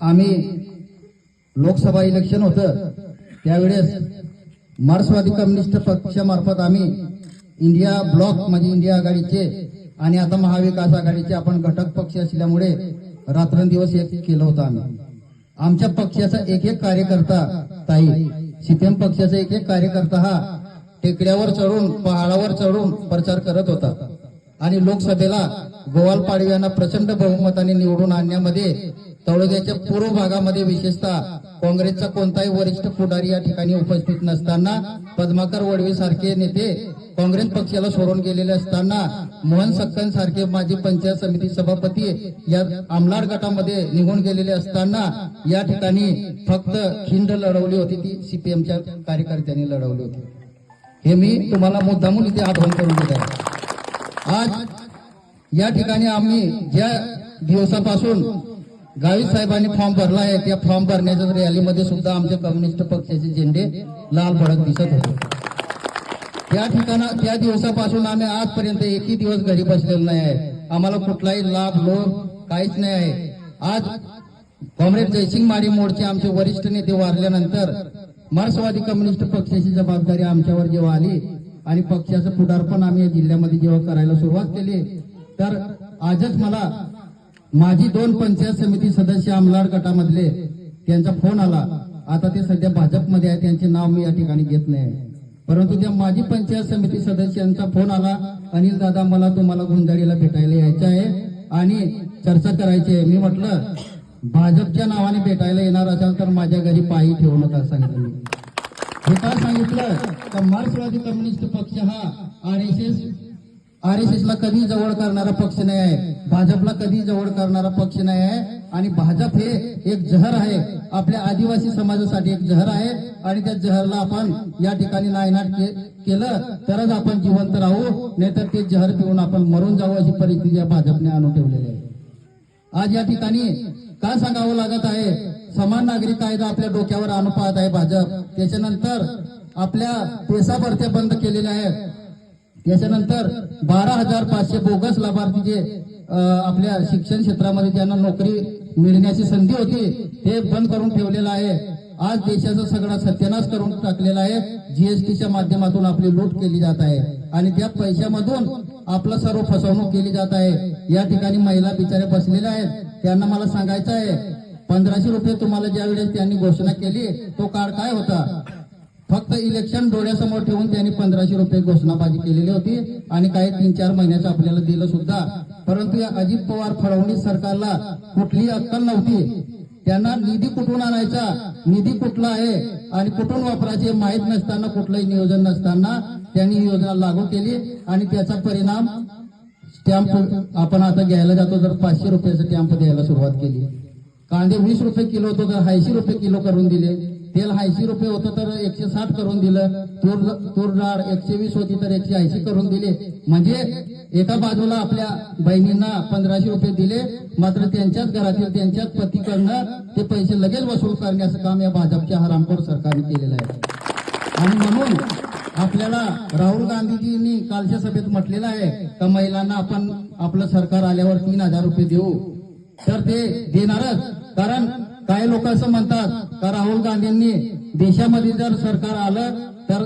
आम्ही लोकसभा इलेक्शन होतं त्यावेळेस मार्क्सवादी कम्युनिस्ट पक्षामार्फत आम्ही इंडिया ब्लॉक म्हणजे इंडिया आघाडीचे आणि आता महाविकास आघाडीचे आपण घटक पक्ष असल्यामुळे रात्रंदिवस एक केलं होतं आम्ही. आमच्या पक्षाचा एक एक कार्यकर्ता ताई सीपीएम पक्षाचा एक एक कार्यकर्ता हा टेकड्यावर चढून पहाडावर चढून प्रचार करत होता. आणि लोकसभेला गोवाल पाडवी यांना प्रचंड बहुमताने निवडून आणण्यामध्ये तळोद्याच्या पूर्व भागामध्ये विशेषतः काँग्रेसचा कोणताही वरिष्ठ पुढारी या ठिकाणी उपस्थित नसताना पद्माकर वडवी सारखे नेते काँग्रेस पक्षाला सोडून गेलेले असताना मोहन सक्कन सारखे माजी पंचायत समिती सभापती या आमदार गटामध्ये निघून गेलेले असताना या ठिकाणी फक्त खिंड लढवली होती ती सीपीएमच्या कार्यकर्त्यांनी लढवली होती. हे मी तुम्हाला मुद्दामून इथे आठवण करून देत आहे. आज या ठिकाणी आम्ही ज्या दिवसापासून गावित साहेबांनी फॉर्म भरला आहे. त्या फॉर्म भरण्याच्या रॅलीमध्ये सुद्धा आमच्या कम्युनिस्ट पक्षाचे झेंडे लाल भडक दिसत होते. त्या ठिकाणा त्या दिवसापासून आम्ही आजपर्यंत एकही दिवस घरी बसलेलो नाही आहे. आम्हाला कुठलाही लाभ लोभ काहीच नाही आहे. आज कॉम्रेड जयसिंग माडी मोर्चे आमचे वरिष्ठ नेते वारल्यानंतर मार्क्सवादी कम्युनिस्ट पक्षाची जबाबदारी आमच्यावर जेव्हा आली आणि पक्षाचं पुढारपण आम्ही या जिल्ह्यामध्ये जेव्हा करायला सुरुवात केली तर आजच मला माझी दोन पंचायत समिती सदस्य आमलाड गटामधले त्यांचा फोन आला. आता ते सध्या भाजपमध्ये आहे त्यांचे नाव मी या ठिकाणी घेत नाही. परंतु त्या माजी पंचायत समिती सदस्यांचा फोन आला. अनिल दादा मला तुम्हाला गुंजाडीला भेटायला यायचं आहे आणि चर्चा करायची आहे. मी म्हटलं भाजपच्या नावाने भेटायला येणार असाल तर माझ्या घरी पायी ठेवू नका सांगितलं मी. हे काय सांगितलं? तर मार्क्सवादी कम्युनिस्ट पक्ष हा R S S R S S ला कधी जवळ करणारा पक्ष नाही आहे. भाजपला कधी जवळ करणारा पक्ष नाही आहे. आणि भाजप हे एक जहर आहे. आपल्या आदिवासी समाजासाठी एक जहर आहे. आणि त्या जहरला आपण या ठिकाणी नायनाट केलं तरच आपण जिवंत राहू. नाहीतर ते जहर पिऊन आपण मरून जाऊ अशी परिस्थिती या भाजपने आणून ठेवलेली आहे. आज या ठिकाणी काय सांगावं लागत आहे? समान नागरिक कायदा आपल्या डोक्यावर आणू पाहत आहे भाजप. त्याच्यानंतर आपल्या पेसा भरत्या बंद केलेल्या आहेत. त्याच्यानंतर बारा हजार पाचशे बोगस लाभार्थी जे आपल्या शिक्षण क्षेत्रामध्ये ज्यांना नोकरी मिळण्याची संधी होती ते बंद करून ठेवलेलं आहे. आज देशाचा सगळा सत्यानाश करून टाकलेला आहे. जीएसटीच्या माध्यमातून आपली लूट केली जात आहे. आणि त्या पैशामधून आपलं सर्व फसवणूक केली जात आहे. या ठिकाणी महिला बिचारे बसलेल्या आहेत. त्यांना मला सांगायचं आहे पंधराशे रुपये तुम्हाला ज्या वेळेस त्यांनी घोषणा केली तो काळ काय होता? फक्त इलेक्शन डोळ्यासमोर ठेवून त्यांनी पंधराशे रुपये घोषणाबाजी केलेली होती आणि काही तीन चार महिन्याचं आपल्याला दिलं सुद्धा. परंतु या अजित पवार फडणवीस सरकारला कुठलीही अक्कल नव्हती. त्यांना निधी कुठून आणायचा? निधी कुठला आहे? आणि कुठून वापरायचे माहीत नसताना कुठलंही नियोजन नसताना त्यांनी ही योजना लागू केली आणि त्याचा परिणाम स्टॅम्प आपण आता घ्यायला जातो तर पाचशे रुपयाचा स्टॅम्प द्यायला सुरुवात केली. कांदे वीस रुपये किलो होतो तर ऐंशी रुपये किलो करून दिले. तेल ऐंशी रुपये होतं तर एकशे साठ करून दिलं. तूर तूर डाळ एकशे वीस होती तर एकशे ऐंशी करून दिले. म्हणजे एका बाजूला आपल्या बहिणींना पंधराशे रुपये दिले. मात्र त्यांच्याच घरातील त्यांच्याच पतीकडनं ते पैसे लगेच वसूल करण्याचं काम या भाजपच्या हरामखोर सरकारने केलेलं आहे. आणि म्हणून आपल्याला राहुल गांधीजींनी कालच्या सभेत म्हटलेलं आहे का महिलांना आपण आपलं सरकार आल्यावर तीन हजार रुपये देऊ. तर ते देणारच. कारण काही लोक असं म्हणतात का राहुल गांधींनी देशामध्ये जर सरकार आलं तर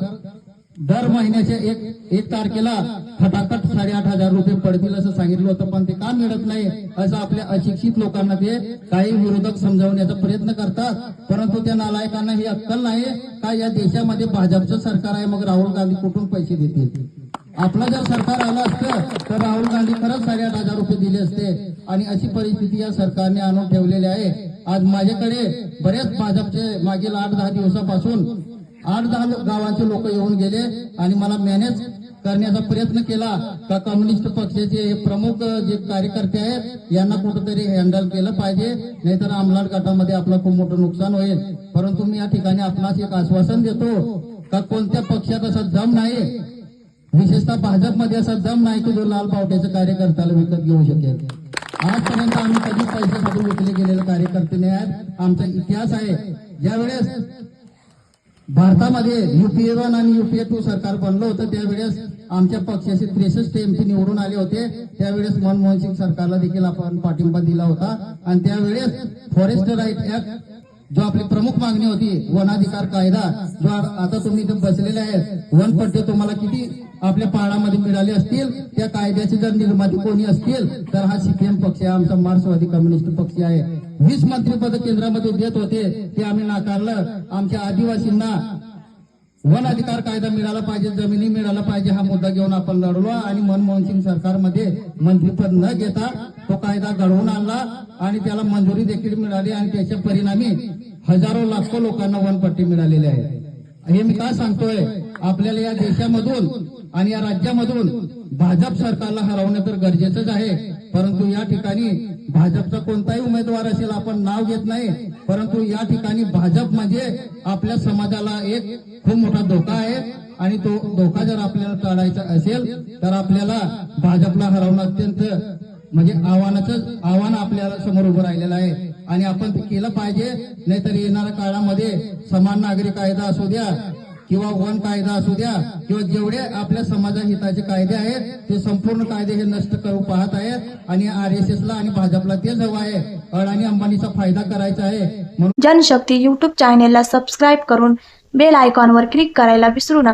दर महिन्याच्या एक एक तारखेला फटाफट साडेआठ हजार रुपये पडतील असं सांगितलं होतं पण ते का मिळत नाही असं आपल्या अशिक्षित लोकांना ते काही विरोधक समजावण्याचा प्रयत्न करतात. परंतु त्या नालायकांना ही अक्कल नाही का या देशामध्ये भाजपचं सरकार आहे मग राहुल गांधी कुठून पैसे देतील? आपलं जर सरकार आलं असतं तर राहुल गांधी खरंच साडेआठ हजार रुपये दिले असते. आणि अशी परिस्थिती या सरकारने आणून ठेवलेली आहे. आज माझ्याकडे बरेच भाजपचे मागील आठ दहा दिवसापासून आठ दहा गावांचे लोक येऊन गेले आणि मला मॅनेज करण्याचा प्रयत्न केला का कम्युनिस्ट पक्षाचे हे प्रमुख जे कार्यकर्ते आहेत यांना कुठंतरी हँडल केलं पाहिजे. नाहीतर आमलाड गटामध्ये आपलं खूप मोठं नुकसान होईल. परंतु मी या ठिकाणी आपणास एक आश्वासन देतो का कोणत्या पक्षात असा दम नाही विशेषतः भाजपमध्ये असा जम नाही की जो लाल पावट्याचं कार्यकर्त्याला विकत घेऊ शकेल. आजपर्यंत आम्ही कधी पैशासाठी विकले गेलेले कार्यकर्ते नाही आहेत. आमचा इतिहास आहे. ज्यावेळेस भारतामध्ये युपीए वन आणि युपीए टू सरकार बनलं होतं त्यावेळेस आमच्या पक्षाचे त्रेसष्ट एमपी निवडून आले होते. त्यावेळेस मनमोहन सिंग सरकारला देखील आपण पाठिंबा दिला होता. आणि त्यावेळेस फॉरेस्ट राईट ऍक्ट जो आपली प्रमुख मागणी होती वनाधिकार कायदा जो आता तुम्ही इथे बसलेले आहेत वनपट्टे तुम्हाला किती आपल्या पाळामध्ये मिळाले असतील त्या कायद्याचे जर निर्माते कोणी असतील तर हा सीपीएम पक्ष आहे आमचा मार्क्सवादी कम्युनिस्ट पक्ष आहे. वीस मंत्रीपद केंद्रामध्ये देत होते ते आम्ही नाकारलं. आमच्या आदिवासींना वन अधिकार कायदा मिळाला पाहिजे जमिनी मिळाला पाहिजे हा मुद्दा घेऊन आपण लढलो आणि मनमोहन सिंग सरकारमध्ये मंत्रीपद न घेता तो कायदा घडवून आणला आणि त्याला मंजुरी देखील मिळाली आणि त्याच्या परिणामी हजारो लाखो लोकांना वनपट्टी मिळालेली आहे. हे मी का सांगतोय? आपल्याला या देशामधून आणि या राज्यामधून भाजप सरकारला हरवणं तर गरजेचंच आहे. परंतु या ठिकाणी भाजपचा कोणताही उमेदवार असेल आपण नाव घेत नाही. परंतु या ठिकाणी भाजप म्हणजे आपल्या समाजाला एक खूप मोठा धोका आहे. आणि तो धोका जर आपल्याला टाळायचा असेल तर आपल्याला भाजपला हरवणं अत्यंत म्हणजे आव्हानाचं आणि आपण ते केलं पाहिजे. नाहीतर येणाऱ्या काळामध्ये समान नागरी कायदा असू द्या किंवा वन कायदा असू द्या किंवा जेवढे आपल्या समाजा हिताचे कायदे आहेत ते संपूर्ण कायदे हे नष्ट करू पाहत आहेत. आणि आर एस एसला आणि भाजपला तेच हवं आहे. अडाणी अंबानीचा फायदा करायचा आहे. म्हणून जनशक्ती युट्यूब चॅनेलला सबस्क्राईब करून बेल आयकॉनवर क्लिक करायला विसरू नका.